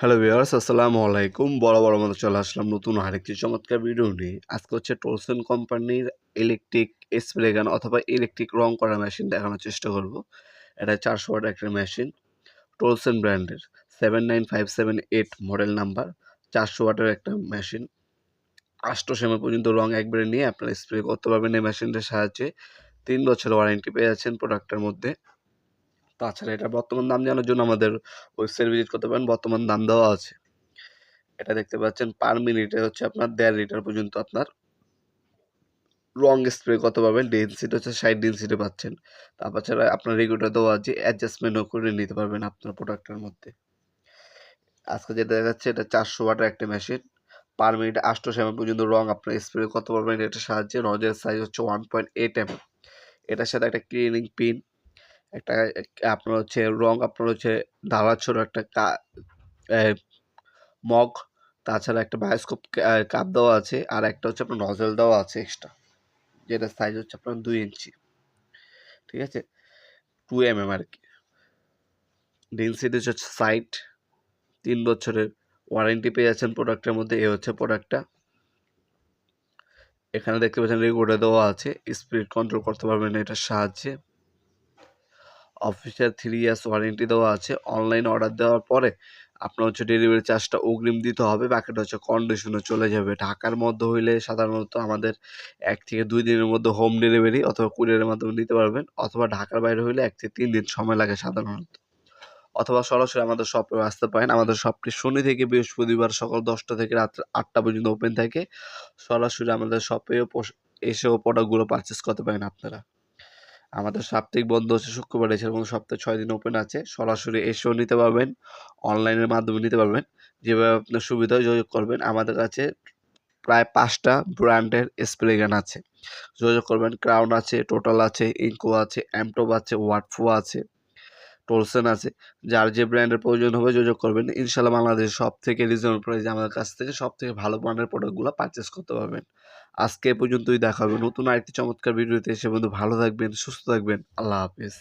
Hello viewers আসসালামু আলাইকুম। বড় বড় মতো চলে আসলাম নতুন আরেকটি চমৎকার ভিডিও নিয়ে। আজকে হচ্ছে টোলসন কোম্পানির ইলেকট্রিক স্প্রে গান অথবা ইলেকট্রিক রং করা মেশিন দেখানোর চেষ্টা করব। এটা চারশো ওয়াট একটা মেশিন টোলসন ব্র্যান্ডের seven nine five seven eight model number চারশো ওয়াটের একটা মেশিন আষ্ট সেমা পর্যন্ত রং একবারে নিয়ে আপনারা স্প্রে করতে পারবেন এই মেশিনটার সাহায্যে। তিন বছর ওয়ারেন্টি পেয়ে যাচ্ছেন প্রোডাক্টের মধ্যে। তাছাড়া এটা বর্তমান দাম জানার জন্য আমাদের ওয়েবসাইট ভিজিট করতে পারেন, বর্তমান দাম দেওয়া আছে। এটা দেখতে পাচ্ছেন পার মিনিটে হচ্ছে আপনার দেড় লিটার পর্যন্ত আপনার রং স্প্রে কত পারবেন ডেন্সিটি হচ্ছে ষাট ডেন্সিটি পাচ্ছেন। তারপর ছাড়া আপনার রেগুলার দেওয়া আছে অ্যাডজাস্টমেন্টও করে নিতে পারবেন আপনার প্রোডাক্টের মধ্যে। আজকে যেটা দেখা যাচ্ছে এটা চারশো ওয়াটের একটা মেশিন পার মিনিটে আটশো এম পর্যন্ত রং আপনার স্প্রে করতে পারবেন, এটার সাহায্যে রজের সাইজ হচ্ছে ওয়ান পয়েন্ট এইট এম এটার সাথে একটা ক্লিনিং পিন একটা আপনার হচ্ছে রং আপনার হচ্ছে ঢালা ছোট একটা মগ, তাছাড়া একটা বায়োস্কোপ কাপ দেওয়া আছে, আর একটা হচ্ছে আপনার নজল দেওয়া আছে এক্সট্রা যেটা সাইজ হচ্ছে আপনার দুই ইঞ্চি, ঠিক আছে? টু এম এম আর কি। ডেন্সিটি হচ্ছে সাইট তিন বছরের ওয়ারেন্টি পেয়ে যাচ্ছেন প্রোডাক্টের মধ্যে, এ হচ্ছে প্রোডাক্টটা এখানে দেখতে পাচ্ছেন রেগুলেটর দেওয়া আছে স্পিড কন্ট্রোল করতে পারবেন এটার সাহায্যে। অফিসিয়াল থ্রি ইয়ার্স ওয়ারেন্টি দেওয়া আছে। অনলাইন অর্ডার দেওয়ার পরে আপনার হচ্ছে ডেলিভারি চার্জটা অগ্রিম দিতে হবে। বাকিটা হচ্ছে কন্ডিশনে চলে যাবে। ঢাকার মধ্যে হইলে সাধারণত আমাদের এক থেকে দুই দিনের মধ্যে হোম ডেলিভারি অথবা কুরিয়ারের মাধ্যমে নিতে পারবেন। অথবা ঢাকার বাইরে হইলে এক থেকে তিন দিন সময় লাগে সাধারণত। অথবা সরাসরি আমাদের শপে আসতে পারেন। আমাদের শপটি শনি থেকে বৃহস্পতিবার সকাল দশটা থেকে রাত আটটা পর্যন্ত ওপেন থাকে। সরাসরি আমাদের শপেও এসেও প্রোডাক্টগুলো পারচেস করতে পারেন আপনারা। আমাদের সাপ্তাহিক বন্ধ হচ্ছে শুক্রবার কোনো সপ্তাহে ছয় দিন ওপেন আছে। সরাসরি এসেও নিতে পারবেন অনলাইনের মাধ্যমে নিতে পারবেন। যেভাবে আপনার সুবিধা যোগাযোগ করবেন। আমাদের কাছে প্রায় পাঁচটা ব্র্যান্ডের স্প্রে গান আছে। যোগাযোগ করবেন। ক্রাউন আছে টোটাল আছে ইনকো আছে অ্যামটোব আছে ওয়াটফো আছে। টোলসেন আছে, যার যে ব্র্যান্ডের প্রয়োজন হবে যোগাযোগ করবেন। ইনশাল্লাহ বাংলাদেশের সব থেকে রিজনেবল প্রাইসে আমাদের কাছ থেকে সব থেকে ভালো ব্র্যান্ডের প্রোডাক্টগুলো পারচেস করতে পারবেন। আজকে পর্যন্তই দেখা হবে নতুন আরেকটি চমৎকার ভিডিওতে। এসে বন্ধু ভালো থাকবেন, সুস্থ থাকবেন। আল্লাহ হাফিজ।